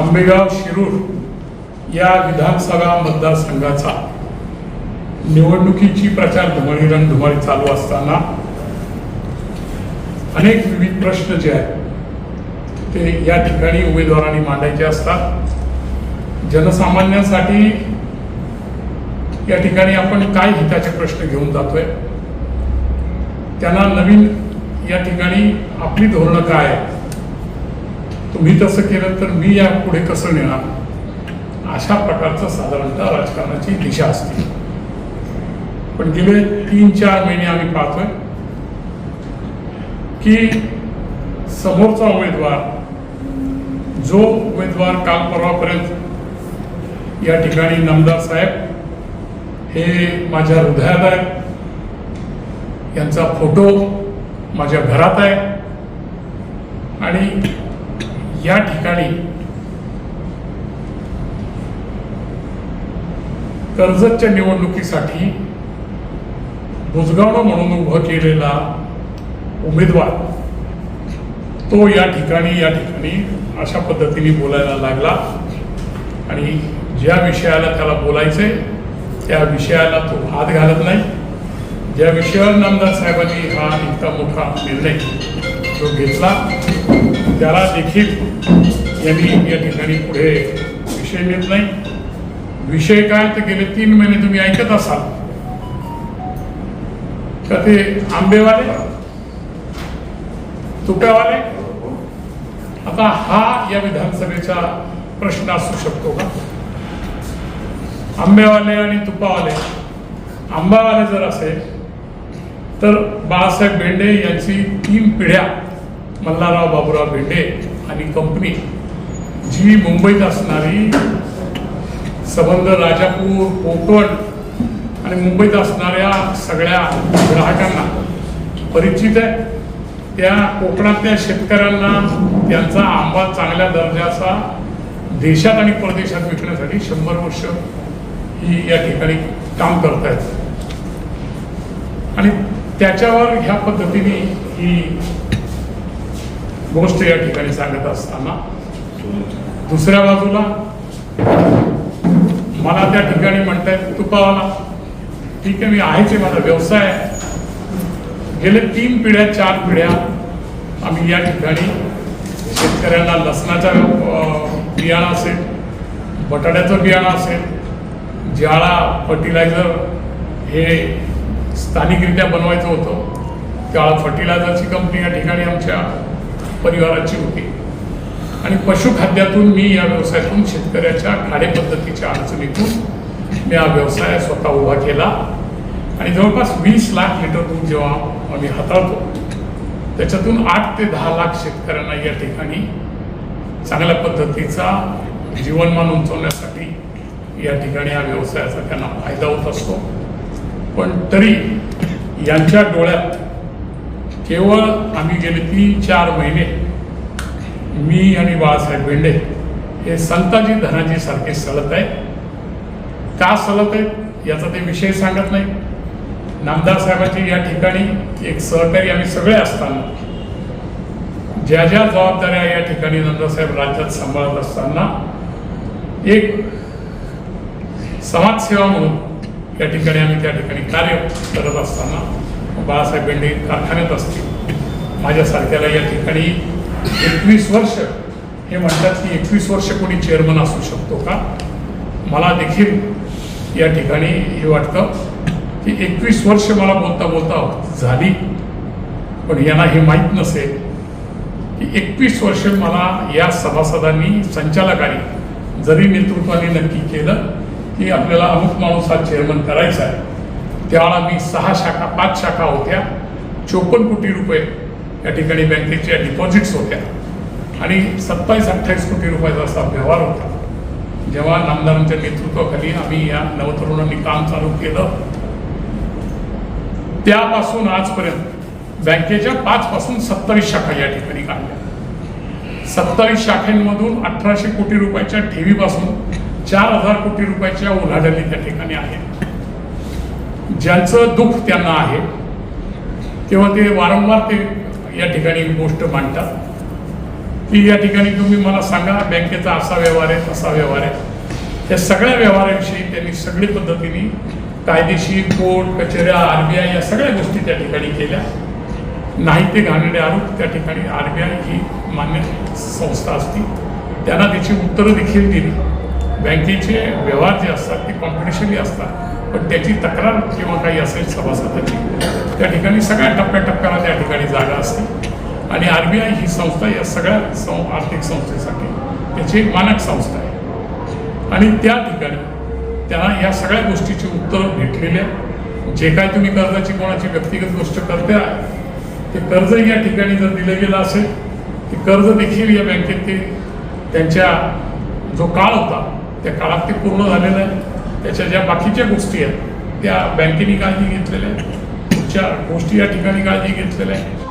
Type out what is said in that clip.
आंबेगाव शिरूर या विधानसभा मतदारसंघाचा निवडणुकीची प्रचार धुमाळी रणधुमाळी चालू असताना अनेक विविध प्रश्न जे आहेत ते या ठिकाणी उमेदवारांनी मांडायचे असतात. जनसामान्यांसाठी या ठिकाणी आपण काय हिताचे प्रश्न घेऊन जातोय? त्यांना नवीन या ठिकाणी आपली धोरणं काय आहेत? तुम्ही तसं केलं तर मी या पुढे कसं नेणार? अशा प्रकारचं साधारणतः राजकारणाची दिशा असते. पण गेले तीन चार महिने आम्ही पाहतोय की समोरचा उमेदवार जो उमेदवार काल परवापर्यंत या ठिकाणी नामदार साहेब हे माझ्या हृदयात आहेत यांचा फोटो माझ्या घरात आहे. आणि या ठिकाणी कर्जतच्या निवडणुकीसाठी बुजगावणं म्हणून उभं केलेला उमेदवार तो या ठिकाणी या ठिकाणी अशा पद्धतीने बोलायला लागला. आणि ज्या विषयाला त्याला बोलायचंय त्या विषयाला तो हात घालत नाही. ज्या विषयावर नामदार साहेबांनी हा इतका मोठा निर्णय तो घेतला त्याला देखील यांनी या ठिकाणी पुढे विषय नेत नाही. विषय काय तर गेले तीन महिने तुम्ही ऐकत असाल. का ते आंबेवाले? तुट्यावाले आता हा या विधानसभेचा प्रश्न असू शकतो का? आंबेवाले आणि तुपावाले आंबावाले जर असेल तर बाळासाहेब भेंडे यांची तीन पिढ्या मल्हारराव बाबूराव भेंडे आणि कंपनी जी मुंबईत असणारी संबंध राजापूर कोकण आणि मुंबईत असणाऱ्या सगळ्या ग्राहकांना परिचित आहे. त्या कोकणातल्या शेतकऱ्यांना त्यांचा आंबा चांगल्या दर्जाचा देशात आणि परदेशात विकण्यासाठी शंभर वर्ष ही या ठिकाणी काम करतायत. आणि त्याच्यावर ह्या पद्धतीने ही गोष्ट या ठिकाणी सांगत असताना दुसऱ्या बाजूला मला त्या ठिकाणी म्हणताय तुपावाला. ठीक आहे मी आहेच आहे माझा व्यवसाय. आहे गेले तीन पिढ्या चार पिढ्या आम्ही या ठिकाणी शेतकऱ्यांना लसणाचा बियाणा बियाणं असेल बटाट्याचं बियाणं असेल ज्याळा फर्टिलायझर हे स्थानिकरित्या बनवायचं होतं त्याळा फर्टिलायझरची कंपनी या ठिकाणी आमच्या परिवाराची होती. आणि पशुखाद्यातून मी या व्यवसायातून शेतकऱ्याच्या खाडे पद्धतीच्या अडचणीतून मी हा व्यवसाय स्वतः उभा केला. आणि जवळपास वीस लाख लिटर दूध जेव्हा आम्ही हाताळतो त्याच्यातून आठ ते दहा लाख शेतकऱ्यांना या ठिकाणी चांगल्या पद्धतीचा जीवनमान उंचवण्यासाठी या ठिकाणी या व्यवसायाचा त्यांना फायदा होत असतो. पण तरी यांच्या डोळ्यात केवळ आम्ही गेले तीन चार महिने. मी आणि बाळासाहेब बेंडे हे संताजी धनाजी सारखे सलत आहेत. का सलत आहेत याचा ते विषय सांगत नाही. नामदार साहेबांची या ठिकाणी एक सहकारी आम्ही सगळे असताना ज्या ज्या जबाबदाऱ्या या ठिकाणी नामदार साहेब राज्यात सांभाळत असताना एक समाजसेवा म्हणून या ठिकाणी आम्ही त्या ठिकाणी कार्य करत असताना बाळासाहेब बेंडे कारखान्यात असतील. माझ्यासारख्याला या ठिकाणी एकवीस वर्ष हे म्हणतात की एकवीस वर्ष कोणी चेअरमन असू शकतो का? मला देखील या ठिकाणी हे वाटतं की एकवीस वर्ष मला बोलता बोलता झाली. पण यांना हे माहीत नसेल की एकवीस वर्ष मला या सभासदांनी संचालकांनी जरी नेतृत्वाने नक्की केलं की आपल्याला अमुक माणूस हा चेअरमन करायचा आहे. त्यावेळा मी सहा शाखा पाच शाखा होत्या. चोपन्न कोटी रुपये या ठिकाणी बँकेच्या डिपॉझिट्स होत्या. आणि सत्तावीस अठ्ठावीस कोटी रुपयाचा असा व्यवहार होता. जेव्हा नामदारांच्या नेतृत्वाखाली आम्ही या नवतरुणांनी काम चालू केलं त्यापासून आजपर्यंत बँकेच्या पाच पासून सत्तावीस शाखा या ठिकाणी काढल्या. सत्तावीस शाखांमधून अठराशे कोटी रुपयाच्या ठेवीपासून चार हजार कोटी रुपयाच्या उलाढाली त्या ठिकाणी आहेत. ज्यांचं दुःख त्यांना आहे तेव्हा ते वारंवार ते या ठिकाणी गोष्ट मांडतात. की या ठिकाणी तुम्ही मला सांगा बँकेचा असा व्यवहार आहे तसा व्यवहार आहे. या सगळ्या व्यवहाराविषयी त्यांनी सगळी पद्धतीने कायदेशीर कोर्ट कचेऱ्या आय या सगळ्या गोष्टी त्या ठिकाणी केल्या. नाही ते घालणारे आरोप त्या ठिकाणी आर बी आय ही मान्य संस्था असती. त्यांना त्याची उत्तरं देखील दिली. बँकेचे व्यवहार जे असतात ते कॉम्पिटिशनली असतात. पण त्याची तक्रार किंवा काही असेल सभासदाची त्या ठिकाणी सगळ्या टप्प्याटप्प्याला त्या ठिकाणी जागा असते. आणि आर बी आय ही संस्था या सगळ्या सं आर्थिक संस्थेसाठी त्याची एक मानक संस्था आहे. आणि त्या ठिकाणी त्यांना या सगळ्या गोष्टीची उत्तरं भेटलेली जे काय तुम्ही कर्जाची कोणाची व्यक्तिगत गोष्ट करते आहे ते कर्ज या ठिकाणी जर दिलं गेलं असेल ते कर्ज देखील या बँकेत ते त्यांच्या जो काळ होता त्या काळात ते पूर्ण झालेलं आहे. त्याच्या ज्या बाकीच्या गोष्टी आहेत त्या बँकेने काळजी घेतलेल्या आहेत पुढच्या गोष्टी या ठिकाणी काळजी घेतलेल्या आहेत.